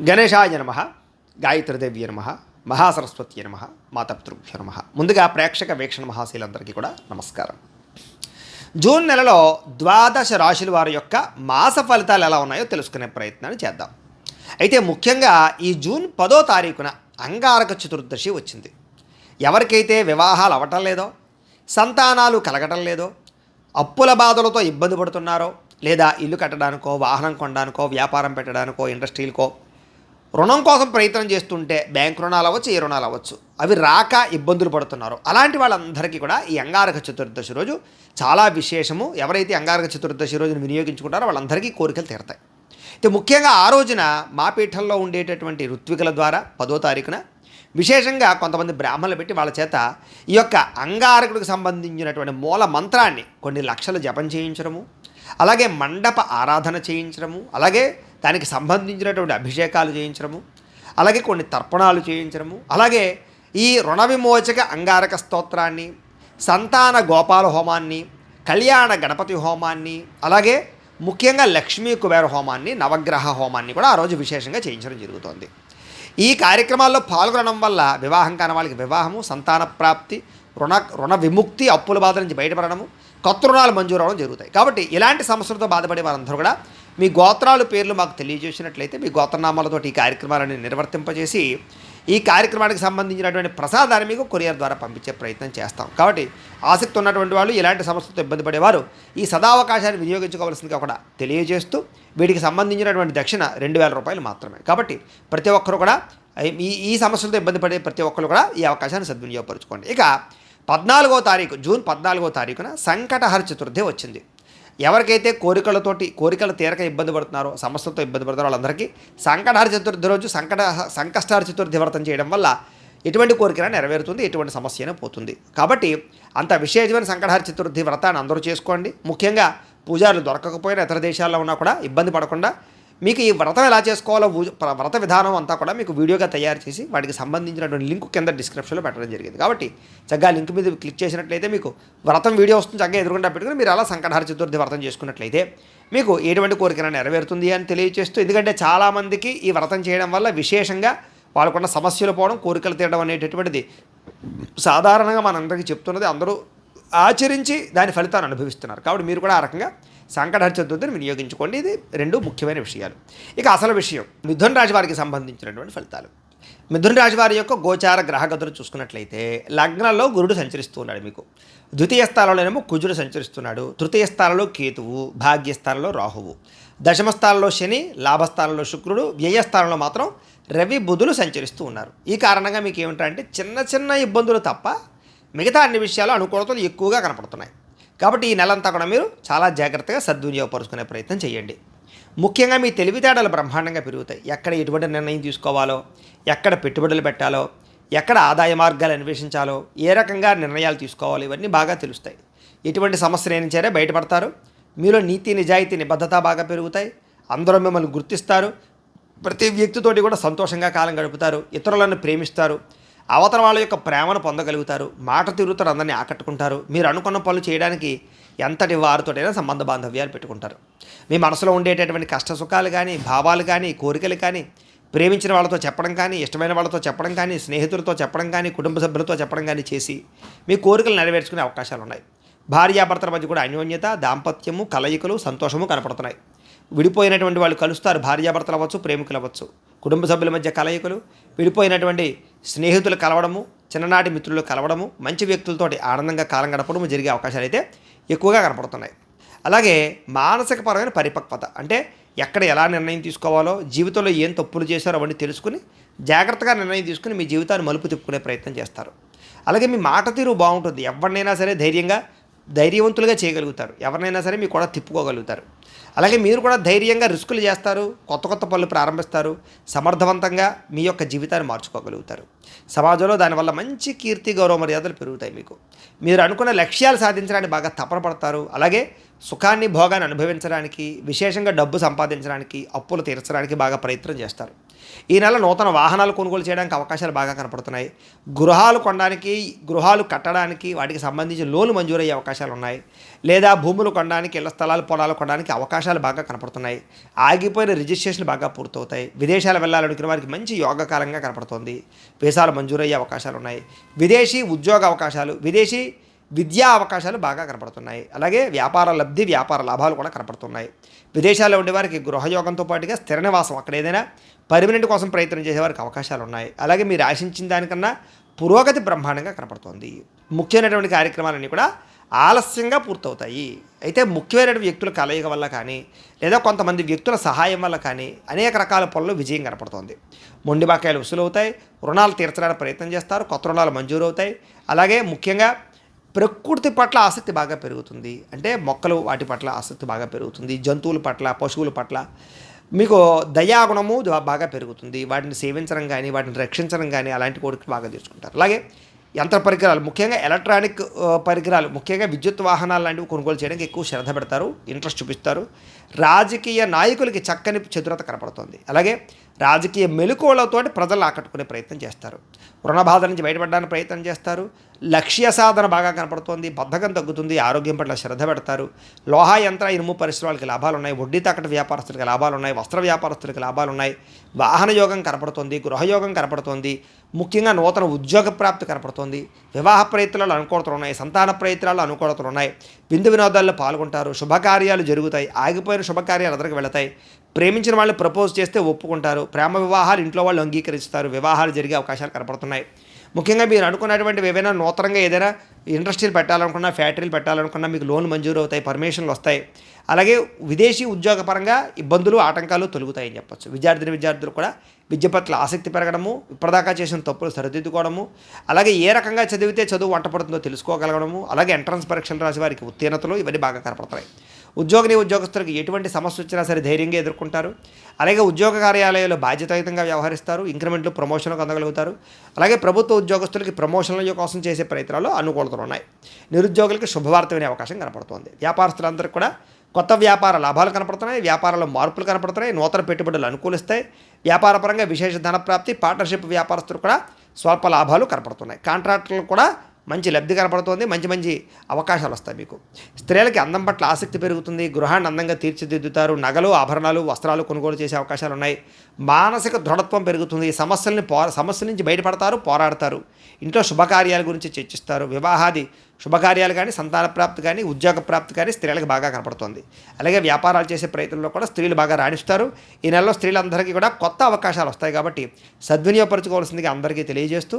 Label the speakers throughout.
Speaker 1: గణేశాయ నమ గాయత్రిదేవ్య నమ మహాసరస్వతి నమ మాతపితృభ్యో నమ. ముందుగా ప్రేక్షక వీక్షణ మహాశీలందరికీ కూడా నమస్కారం. జూన్ నెలలో ద్వాదశ రాశుల వారి యొక్క మాస ఫలితాలు ఎలా ఉన్నాయో తెలుసుకునే ప్రయత్నాన్ని చేద్దాం. అయితే ముఖ్యంగా ఈ జూన్ పదో తారీఖున అంగారక చతుర్దశి వచ్చింది. ఎవరికైతే వివాహాలు అవ్వటం లేదో సంతానాలు కలగటం లేదో అప్పుల బాధలతో ఇబ్బంది పడుతున్నారో లేదా ఇల్లు కట్టడానికో వాహనం కొనడానికో వ్యాపారం పెట్టడానికో ఇండస్ట్రీలకో రుణం కోసం ప్రయత్నం చేస్తుంటే బ్యాంక్ రుణాలు అవ్వచ్చు ఏ రుణాలు అవ్వచ్చు. అవి రాక ఇబ్బందులు పడుతున్నారు. అలాంటి వాళ్ళందరికీ కూడా ఈ అంగారక చతుర్దశి రోజు చాలా విశేషము. ఎవరైతే అంగారక చతుర్దశి రోజును వినియోగించుకుంటారో వాళ్ళందరికీ కోరికలు తీరతాయి. అయితే ముఖ్యంగా ఆ రోజున మా పీఠంలో ఉండేటటువంటి ఋత్వికుల ద్వారా పదో తారీఖున విశేషంగా కొంతమంది బ్రాహ్మణులు పెట్టి వాళ్ళ చేత ఈ యొక్క అంగారకుడికి సంబంధించినటువంటి మూల మంత్రాన్ని కొన్ని లక్షలు జపం చేయించడము అలాగే మండప ఆరాధన చేయించడము అలాగే దానికి సంబంధించినటువంటి అభిషేకాలు చేయించడము అలాగే కొన్ని తర్పణాలు చేయించడము అలాగే ఈ రుణ విమోచక అంగారక స్తోత్రాన్ని సంతాన గోపాల హోమాన్ని కళ్యాణ గణపతి హోమాన్ని అలాగే ముఖ్యంగా లక్ష్మీ కుబేర హోమాన్ని నవగ్రహ హోమాన్ని కూడా ఆ రోజు విశేషంగా చేయించడం జరుగుతోంది. ఈ కార్యక్రమాల్లో పాల్గొనడం వల్ల వివాహం కాని వాళ్ళకి వివాహము సంతాన ప్రాప్తి రుణ రుణ విముక్తి అప్పుల బాధ నుంచి బయటపడడము కొత్త రుణాలు మంజూరు అవడం జరుగుతాయి. కాబట్టి ఇలాంటి సమస్యలతో బాధపడే వారందరూ కూడా మీ గోత్రాలు పేర్లు మాకు తెలియజేసినట్లయితే మీ గోత్రనామాలతో ఈ కార్యక్రమాలను నిర్వర్తింపజేసి ఈ కార్యక్రమానికి సంబంధించినటువంటి ప్రసాదాన్ని మీకు కొరియర్ ద్వారా పంపించే ప్రయత్నం చేస్తాం. కాబట్టి ఆసక్తి ఉన్నటువంటి వాళ్ళు ఇలాంటి సమస్యలతో ఇబ్బంది పడేవారు ఈ సదావకాశాన్ని వినియోగించుకోవాల్సిందిగా కూడా తెలియజేస్తూ వీటికి సంబంధించినటువంటి దక్షిణ రెండు వేల రూపాయలు మాత్రమే. కాబట్టి ప్రతి ఒక్కరు కూడా ఈ ఈ సమస్యలతో ఇబ్బంది పడే ప్రతి ఒక్కరు కూడా ఈ అవకాశాన్ని సద్వినియోగపరచుకోండి. ఇక పద్నాలుగో తారీఖు జూన్ పద్నాలుగో తారీఖున సంకటహర చతుర్థి వచ్చింది. ఎవరికైతే కోరికలతోటి కోరికలు తీరక ఇబ్బంది పడుతున్నారో సమస్యలతో ఇబ్బంది పడుతున్నారో వాళ్ళందరికీ సంకటహర చతుర్థి రోజు సంకట సంకష్టహర చతుర్థి వ్రతం చేయడం వల్ల ఎటువంటి కోరికన నెరవేరుతుంది ఎటువంటి సమస్యనే పోతుంది. కాబట్టి అంత విశేషమైన సంకటహర చతుర్థి వ్రతాన్ని అందరూ చేసుకోండి. ముఖ్యంగా పూజారులు దొరకకపోయినా ఇతర దేశాల్లో ఉన్నా కూడా ఇబ్బంది పడకుండా మీకు ఈ వ్రతం ఎలా చేసుకోవాలో వ్రత విధానం అంతా కూడా మీకు వీడియోగా తయారు చేసి వాటికి సంబంధించినటువంటి లింక్ కింద డిస్క్రిప్షన్లో పెట్టడం జరిగింది. కాబట్టి చక్కగా లింక్ మీద క్లిక్ చేసినట్లయితే మీకు వ్రతం వీడియో వస్తుంది. చక్కగా ఎదురుకుండా పెట్టుకుని మీరు అలా సంకటహార చతుర్థి వ్రతం చేసుకున్నట్లయితే మీకు ఎటువంటి కోరికన నెరవేరుతుంది అని తెలియజేస్తూ ఎందుకంటే చాలామందికి ఈ వ్రతం చేయడం వల్ల విశేషంగా వాళ్ళకున్న సమస్యలు పోవడం కోరికలు తీయడం అనేటటువంటిది సాధారణంగా మనందరికీ చెప్తున్నది. అందరూ ఆచరించి దాని ఫలితాన్ని అనుభవిస్తున్నారు. కాబట్టి మీరు కూడా ఆ రకంగా సంకటహర చతుర్థిని వినియోగించుకోండి. ఇది రెండు ముఖ్యమైన విషయాలు. ఇక అసలు విషయం మిథున్ రాశి వారికి సంబంధించినటువంటి ఫలితాలు. మిథున రాశి వారి యొక్క గోచార గ్రహగతులు చూసుకున్నట్లయితే లగ్నంలో గురుడు సంచరిస్తూ ఉన్నాడు మీకు. ద్వితీయ స్థానంలోనేమో కుజుడు సంచరిస్తున్నాడు. తృతీయ స్థానంలో కేతువు భాగ్యస్థానంలో రాహువు. దశమ స్థానంలో శని లాభస్థానంలో శుక్రుడు వ్యయస్థానంలో మాత్రం రవి బుధులు సంచరిస్తూ ఉన్నారు. ఈ కారణంగా మీకు ఏమిటంటే చిన్న చిన్న ఇబ్బందులు తప్ప మిగతా అన్ని విషయాలు అనుకూలతలు ఎక్కువగా కనపడుతున్నాయి. కాబట్టి ఈ నెలంతా కూడా మీరు చాలా జాగ్రత్తగా సద్వినియోగపరుచుకునే ప్రయత్నం చేయండి. ముఖ్యంగా మీ తెలివితేటలు బ్రహ్మాండంగా పెరుగుతాయి. ఎక్కడ ఎటువంటి నిర్ణయం తీసుకోవాలో ఎక్కడ పెట్టుబడులు పెట్టాలో ఎక్కడ ఆదాయ మార్గాలు అన్వేషించాలో ఏ రకంగా నిర్ణయాలు తీసుకోవాలో ఇవన్నీ బాగా తెలుస్తాయి. ఎటువంటి సమస్య నుంచైనా బయటపడతారు. మీలో నీతి నిజాయితీ నిబద్ధత బాగా పెరుగుతాయి. అందరూ మిమ్మల్ని గుర్తిస్తారు. ప్రతి వ్యక్తితోటి కూడా సంతోషంగా కాలం గడుపుతారు. ఇతరులను ప్రేమిస్తారు. అవతల వాళ్ళ యొక్క ప్రేమను పొందగలుగుతారు. మాట తిరుగుతారు అందరినీ ఆకట్టుకుంటారు. మీరు అనుకున్న పనులు చేయడానికి ఎంతటి వారితోటైనా సంబంధ బాంధవ్యాలు పెట్టుకుంటారు. మీ మనసులో ఉండేటటువంటి కష్ట సుఖాలు కానీ భావాలు కానీ కోరికలు కానీ ప్రేమించిన వాళ్ళతో చెప్పడం కానీ ఇష్టమైన వాళ్ళతో చెప్పడం కానీ స్నేహితులతో చెప్పడం కానీ కుటుంబ సభ్యులతో చెప్పడం కానీ చేసి మీ కోరికలు నెరవేర్చుకునే అవకాశాలు ఉన్నాయి. భార్యాభర్తల మధ్య కూడా అన్యోన్యత దాంపత్యము కలయికలు సంతోషము కనపడుతున్నాయి. విడిపోయినటువంటి వాళ్ళు కలుస్తారు భార్యాభర్తలు అవ్వచ్చు ప్రేమికులు అవ్వచ్చు. కుటుంబ సభ్యుల మధ్య కలయికలు విడిపోయినటువంటి స్నేహితులు కలవడము చిన్ననాటి మిత్రులు కలవడము మంచి వ్యక్తులతోటి ఆనందంగా కాలం గడపడము జరిగే అవకాశాలు అయితే ఎక్కువగా కనపడుతున్నాయి. అలాగే మానసికపరమైన పరిపక్వత అంటే ఎక్కడ ఎలా నిర్ణయం తీసుకోవాలో జీవితంలో ఏం తప్పులు చేశారో అవన్నీ తెలుసుకుని జాగ్రత్తగా నిర్ణయం తీసుకుని మీ జీవితాన్ని మలుపు తిప్పుకునే ప్రయత్నం చేస్తారు. అలాగే మీ మాట తీరు బాగుంటుంది. ఎవరినైనా సరే ధైర్యంగా ధైర్యవంతులుగా చేయగలుగుతారు. ఎవరినైనా సరే మీ కూడా తిప్పుకోగలుగుతారు. అలాగే మీరు కూడా ధైర్యంగా రిస్కులు చేస్తారు కొత్త కొత్త పనులు ప్రారంభిస్తారు సమర్థవంతంగా మీ యొక్క జీవితాన్ని మార్చుకోగలుగుతారు. సమాజంలో దానివల్ల మంచి కీర్తి గౌరవ మర్యాదలు పెరుగుతాయి మీకు. మీరు అనుకున్న లక్ష్యాలు సాధించడానికి బాగా తపన పడతారు. అలాగే సుఖాన్ని భోగాన్ని అనుభవించడానికి విశేషంగా డబ్బు సంపాదించడానికి అప్పులు తీర్చడానికి బాగా ప్రయత్నం చేస్తారు. ఈ నెల నూతన వాహనాలు కొనుగోలు చేయడానికి అవకాశాలు బాగా కనపడుతున్నాయి. గృహాలు కొనడానికి గృహాలు కట్టడానికి వాటికి సంబంధించి లోన్లు మంజూరయ్యే అవకాశాలు ఉన్నాయి. లేదా భూములు కొనడానికి ఇళ్ళ స్థలాలు పొలాలు కొనడానికి అవకాశాలు బాగా కనపడుతున్నాయి. ఆగిపోయిన రిజిస్ట్రేషన్లు బాగా పూర్తవుతాయి. విదేశాలు వెళ్ళాలనుకునే వారికి మంచి యోగకాలంగా కనపడుతుంది. వీసాలు మంజూరయ్యే అవకాశాలు ఉన్నాయి. విదేశీ ఉద్యోగ అవకాశాలు విదేశీ విద్యా అవకాశాలు బాగా కనపడుతున్నాయి. అలాగే వ్యాపార లబ్ధి వ్యాపార లాభాలు కూడా కనపడుతున్నాయి. విదేశాల్లో ఉండేవారికి గృహయోగంతో పాటుగా స్థిర నివాసం అక్కడ ఏదైనా పర్మనెంట్ కోసం ప్రయత్నం చేసేవారికి అవకాశాలు ఉన్నాయి అలాగే మీరు ఆశించిన దానికన్నా పురోగతి బ్రహ్మాండంగా కనపడుతోంది. ముఖ్యమైనటువంటి కార్యక్రమాలన్నీ కూడా ఆలస్యంగా పూర్తవుతాయి. అయితే ముఖ్యమైన వ్యక్తుల కలయిక వల్ల కానీ లేదా కొంతమంది వ్యక్తుల సహాయం వల్ల కానీ అనేక రకాల పనులు విజయం కనపడుతోంది. మొండి బాకాయలు వసూలవుతాయి. రుణాలు తీర్చడానికి ప్రయత్నం చేస్తారు. కొత్త రుణాలు మంజూరు అవుతాయి అలాగే ముఖ్యంగా ప్రకృతి పట్ల ఆసక్తి బాగా పెరుగుతుంది. అంటే మొక్కలు వాటి పట్ల ఆసక్తి బాగా పెరుగుతుంది. జంతువుల పట్ల పశువుల పట్ల మీకు దయాగుణము బాగా పెరుగుతుంది. వాటిని సేవించడం కానీ వాటిని రక్షించడం కానీ అలాంటి కోరికలు బాగా తీర్చుకుంటారు అలాగే యంత్ర పరికరాలు ముఖ్యంగా ఎలక్ట్రానిక్ పరికరాలు ముఖ్యంగా విద్యుత్ వాహనాలు లాంటివి కొనుగోలు చేయడానికి ఎక్కువ శ్రద్ధ పెడతారు. ఇంట్రెస్ట్ చూపిస్తారు. రాజకీయ నాయకులకి చక్కని చతురత కనపడుతుంది. అలాగే రాజకీయ మెలకువలతోటి ప్రజలు ఆకట్టుకునే ప్రయత్నం చేస్తారు. రుణ బాధ నుంచి బయటపడడానికి ప్రయత్నం చేస్తారు. లక్ష్య సాధన బాగా కనపడుతుంది. బద్ధకం తగ్గుతుంది. ఆరోగ్యం పట్ల శ్రద్ధ పెడతారు. లోహా యంత్ర ఇనుము పరిశ్రమలకి లాభాలు ఉన్నాయి వడ్డీ తాకట వ్యాపారస్తులకి లాభాలు ఉన్నాయి వస్త్ర వ్యాపారస్తులకి లాభాలు ఉన్నాయి వాహన యోగం కనపడుతుంది. గృహయోగం కనపడుతుంది. ముఖ్యంగా నూతన ఉద్యోగ ప్రాప్తి కనపడుతుంది. వివాహ ప్రయత్నాలు అనుకూలతలు ఉన్నాయి. సంతాన ప్రయత్నాలు అనుకూలతలు ఉన్నాయి. విందు వినోదాల్లో పాల్గొంటారు. శుభకార్యాలు జరుగుతాయి. ఆగిపోయిన శుభకార్యాలు అందరికి వెళతాయి. ప్రేమించిన వాళ్ళు ప్రపోజ్ చేస్తే ఒప్పుకుంటారు. ప్రేమ వివాహాలు ఇంట్లో వాళ్ళు అంగీకరిస్తారు. వివాహాలు జరిగే అవకాశాలు కనపడుతున్నాయి. ముఖ్యంగా మీరు అనుకున్నటువంటి ఏవైనా నూతనంగా ఏదైనా ఇండస్ట్రీలు పెట్టాలనుకున్నా ఫ్యాక్టరీలు పెట్టాలనుకున్నా మీకు లోన్ మంజూరు అవుతాయి పర్మిషన్లు వస్తాయి. అలాగే విదేశీ ఉద్యోగపరంగా ఇబ్బందులు ఆటంకాలు తొలుగుతాయని చెప్పచ్చు. విద్యార్థిని విద్యార్థులు కూడా విద్య పట్ల ఆసక్తి పెరగడము ఇప్పటిదాకా చేసిన తప్పులు సరిదిద్దుకోవడము అలాగే ఏ రకంగా చదివితే చదువు వంటపడుతుందో తెలుసుకోగలగడము అలాగే ఎంట్రన్స్ పరీక్షలు రాసి వారికి ఉత్తీర్ణతలు ఇవన్నీ బాగా కనపడతాయి. ఉద్యోగిని ఉద్యోగస్తులకు ఎటువంటి సమస్య వచ్చినా సరే ధైర్యంగా ఎదుర్కొంటారు. అలాగే ఉద్యోగ కార్యాలయాల్లో బాధ్యతాయుతంగా వ్యవహరిస్తారు ఇంక్రిమెంట్లు ప్రమోషన్లు అందగలుగుతారు. అలాగే ప్రభుత్వ ఉద్యోగస్తులకి ప్రమోషన్ల కోసం చేసే ప్రయత్నాలు అనుకూలతలు ఉన్నాయి. నిరుద్యోగులకు శుభవార్త వినే అవకాశం కనపడుతోంది. వ్యాపారస్తులందరికీ కూడా కొత్త వ్యాపార లాభాలు కనపడుతున్నాయి వ్యాపారంలో మార్పులు కనపడుతున్నాయి నూతన పెట్టుబడులు అనుకూలిస్తాయి. వ్యాపారపరంగా విశేష ధన ప్రాప్తి పార్ట్నర్షిప్ వ్యాపారస్తులు కూడా స్వల్ప లాభాలు కనపడుతున్నాయి. కాంట్రాక్టులు కూడా మంచి లబ్ధి కనపడుతుంది మంచి మంచి అవకాశాలు వస్తాయి మీకు. స్త్రీలకి అందం పట్ల ఆసక్తి పెరుగుతుంది గృహాన్ని అందంగా తీర్చిదిద్దుతారు నగలు ఆభరణాలు వస్త్రాలు కొనుగోలు చేసే అవకాశాలు ఉన్నాయి. మానసిక దృఢత్వం పెరుగుతుంది సమస్యల్ని పో సమస్యల నుంచి బయటపడతారు పోరాడతారు. ఇంట్లో శుభకార్యాల గురించి చర్చిస్తారు. వివాహాది శుభకార్యాలు కానీ సంతాన ప్రాప్తి కానీ ఉద్యోగ ప్రాప్తి కానీ స్త్రీలకు బాగా కనపడుతుంది. అలాగే వ్యాపారాలు చేసే ప్రయత్నంలో కూడా స్త్రీలు బాగా రాణిస్తారు. ఈ నెలలో స్త్రీలందరికీ కూడా కొత్త అవకాశాలు వస్తాయి కాబట్టి సద్వినియోగపరచుకోవాల్సిందిగా అందరికీ తెలియజేస్తూ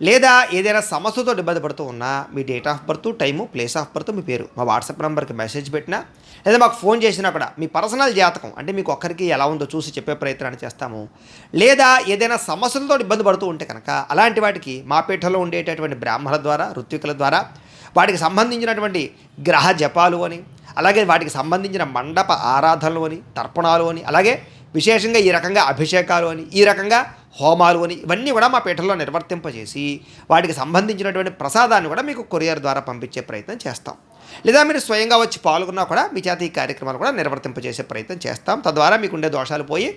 Speaker 1: లేదా ఏదైనా సమస్యతో ఇబ్బంది పడుతూ ఉన్నా మీ date of birth time place of birth మీ పేరు మా వాట్సాప్ నెంబర్కి మెసేజ్ పెట్టినా లేదా మాకు ఫోన్ చేసినా కూడా మీ పర్సనల్ జాతకం అంటే మీకు ఒక్కరికి ఎలా ఉందో చూసి చెప్పే ప్రయత్నాన్ని చేస్తాము. లేదా ఏదైనా సమస్యలతో ఇబ్బంది పడుతూ ఉంటే కనుక అలాంటి వాటికి మా పీఠలో ఉండేటటువంటి బ్రాహ్మణుల ద్వారా ఋత్వికుల ద్వారా వాటికి సంబంధించినటువంటి గ్రహ జపాలు అని అలాగే వాటికి సంబంధించిన మండప ఆరాధనలు అని తర్పణాలు అని అలాగే విశేషంగా ఈ రకంగా అభిషేకాలు అని ఈ రకంగా హోమాలు అని ఇవన్నీ కూడా మా పీఠంలో నిర్వర్తింపజేసి వాటికి సంబంధించినటువంటి ప్రసాదాన్ని కూడా మీకు కొరియర్ ద్వారా పంపించే ప్రయత్నం చేస్తాం. లేదా మీరు స్వయంగా వచ్చి పాల్గొన్నా కూడా మీ చేత ఈ కార్యక్రమాలు కూడా నిర్వర్తింపజేసే ప్రయత్నం చేస్తాం. తద్వారా మీకు ఉండే దోషాలు పోయి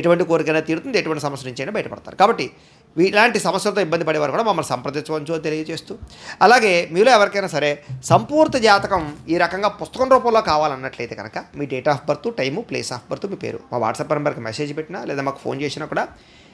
Speaker 1: ఎటువంటి కోరికైనా తీరుతుంది ఎటువంటి సమస్య నుంచి అయినా బయటపడతారు. కాబట్టి ఇలాంటి సమస్యలతో ఇబ్బంది పడేవారు కూడా మమ్మల్ని సంప్రదించవచ్చు తెలియజేస్తూ అలాగే మీలో ఎవరికైనా సరే సంపూర్తి జాతకం ఈ రకంగా పుస్తకం రూపంలో కావాలన్నట్లయితే కనుక మీ date of birth time place of birth మీ పేరు. మా వాట్సాప్ నెంబర్కి మెసేజ్ పెట్టినా లేదా మాకు ఫోన్ చేసినా కూడా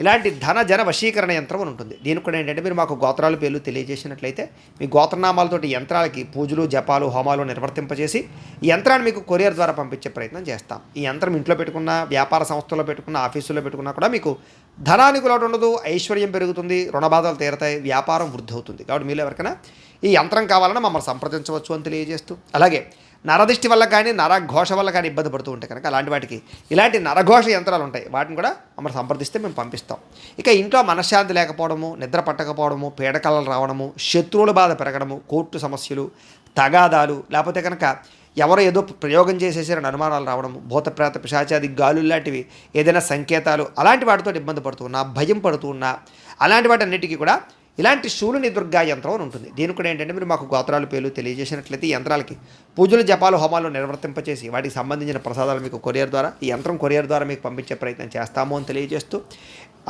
Speaker 1: ఇలాంటి ధన జన వశీకరణ యంత్రం అని ఉంటుంది. దీనికి కూడా ఏంటంటే మీరు మాకు గోత్రాల పేర్లు తెలియజేసినట్లయితే మీ గోత్రనామాలతోటి యంత్రాలకి పూజలు జపాలు హోమాలు నిర్వర్తింపజేసి ఈ యంత్రాన్ని మీకు కొరియర్ ద్వారా పంపించే ప్రయత్నం చేస్తాం. ఈ యంత్రం ఇంట్లో పెట్టుకున్న వ్యాపార సంస్థల్లో పెట్టుకున్న ఆఫీసుల్లో పెట్టుకున్నా కూడా మీకు ధనానికి లోటు ఉండదు ఐశ్వర్యం పెరుగుతుంది రుణబాధలు తీరతాయి వ్యాపారం వృద్ధి అవుతుంది. కాబట్టి మీరు ఎవరికైనా ఈ యంత్రం కావాలన్నా మమ్మల్ని సంప్రదించవచ్చు అని తెలియజేస్తూ. అలాగే నరదిష్టి వల్ల కానీ నరఘోష వల్ల కానీ ఇబ్బంది పడుతూ ఉంటాయి కనుక అలాంటి వాటికి ఇలాంటి నరఘోష యంత్రాలు ఉంటాయి. వాటిని కూడా మమ్మల్ని సంప్రదిస్తే మేము పంపిస్తాం. ఇక ఇంట్లో మనశ్శాంతి లేకపోవడము నిద్ర పట్టకపోవడము పీడకలలు రావడము శత్రువుల బాధ పెరగడము కోర్టు సమస్యలు తగాదాలు లేకపోతే కనుక ఎవరో ఏదో ప్రయోగం చేసేసారని అనుమానాలు రావడము భూతప్రేత పిశాచాది గాలు లాంటివి ఏదైనా సంకేతాలు అలాంటి వాటితో ఇబ్బంది పడుతున్నా భయం పడుతున్నా అలాంటి వాటి అన్నిటికీ కూడా ఇలాంటి శూలుని దుర్గా యంత్రం అని ఉంటుంది. దీని కూడా ఏంటంటే మీరు మాకు గోత్రాలు పేర్లు తెలియజేసినట్లయితే ఈ యంత్రాలకి పూజలు జపాలు హోమాలు నిర్వర్తింపచేసి వాటికి సంబంధించిన ప్రసాదాలు మీకు కొరియర్ ద్వారా ఈ యంత్రం కొరియర్ ద్వారా మీకు పంపించే ప్రయత్నం చేస్తాము అని తెలియజేస్తూ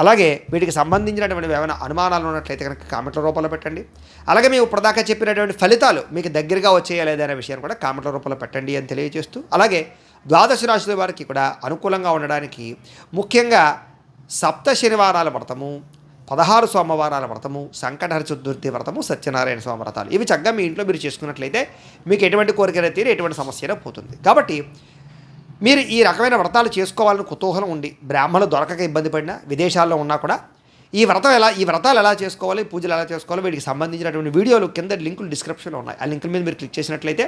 Speaker 1: అలాగే వీటికి సంబంధించినటువంటి ఏమైనా అనుమానాలు ఉన్నట్లయితే కనుక కామెంట్ల రూపంలో పెట్టండి. అలాగే మేము ఇప్పటిదాకా చెప్పినటువంటి ఫలితాలు మీకు దగ్గరగా వచ్చేయా లేదనే విషయాన్ని కూడా కామెంట్ల రూపంలో పెట్టండి అని తెలియజేస్తూ అలాగే ద్వాదశ రాశుల వారికి కూడా అనుకూలంగా ఉండడానికి ముఖ్యంగా సప్త శనివారాల వ్రతము పదహారు సోమవారాల వ్రతము సంకటహర చతుర్థి వ్రతము సత్యనారాయణ స్వామి వ్రతాలు. ఇవి చక్కగా మీ ఇంట్లో మీరు చేసుకున్నట్లయితే మీకు ఎటువంటి కోరికైనా తీరి ఎటువంటి సమస్య పోతుంది. కాబట్టి మీరు ఈ రకమైన వ్రతాలు చేసుకోవాలని కుతూహలం ఉండి బ్రాహ్మణులు దొరకక ఇబ్బంది పడినా విదేశాల్లో ఉన్నా కూడా ఈ వ్రతం ఎలా ఈ వ్రతాలు ఎలా చేసుకోవాలి పూజలు ఎలా చేసుకోవాలి వీటికి సంబంధించినటువంటి వీడియోలు కింద లింకులు డిస్క్రిప్షన్లో ఉన్నాయి. ఆ లింకుల మీద మీరు క్లిక్ చేసినట్లయితే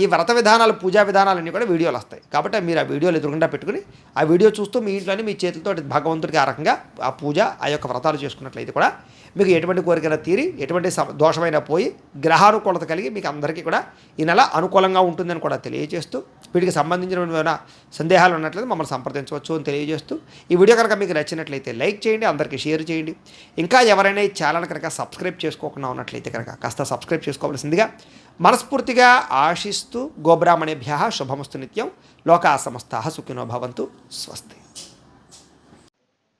Speaker 1: ఈ వ్రత విధానాలు పూజా విధానాలన్నీ కూడా వీడియోలు వస్తాయి. కాబట్టి మీరు ఆ వీడియోలు ఎదురుగుండా పెట్టుకుని ఆ వీడియో చూస్తూ మీ ఇంట్లోనే మీ చేతులతో భగవంతుడికి ఆ రకంగా ఆ పూజ ఆ యొక్క వ్రతాలు చేసుకున్నట్లయితే కూడా మీకు ఎటువంటి కోరికైనా తీరి ఎటువంటి దోషమైనా పోయి గ్రహానుకూలత కలిగి మీకు అందరికీ కూడా ఈ నెల అనుకూలంగా ఉంటుందని కూడా తెలియజేస్తూ వీటికి సంబంధించిన సందేహాలు ఉన్నట్లయితే మమ్మల్ని సంప్రదించవచ్చు అని తెలియజేస్తూ ఈ వీడియో కనుక మీకు నచ్చినట్లయితే లైక్ చేయండి అందరికీ షేర్ చేయండి. ఇంకా ఎవరైనా ఈ ఛానల్ కనుక సబ్స్క్రైబ్ చేసుకోకుండా ఉన్నట్లయితే కనుక కాస్త సబ్స్క్రైబ్ చేసుకోవాల్సిందిగా మనస్ఫూర్తిగా ఆశిస్తూ గోబ్రాహ్మణేభ్య శుభమస్తు నిత్యం. లోకా సమస్త సుఖినో భవంతు. స్వస్తి.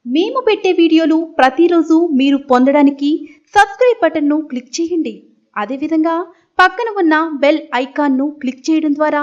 Speaker 2: మేము పెట్టే వీడియోలు ప్రతిరోజు మీరు పొందడానికి సబ్స్క్రైబ్ బటన్ను క్లిక్ చేయండి. అదేవిధంగా పక్కన ఉన్న బెల్ ఐకాన్ను క్లిక్ చేయడం ద్వారా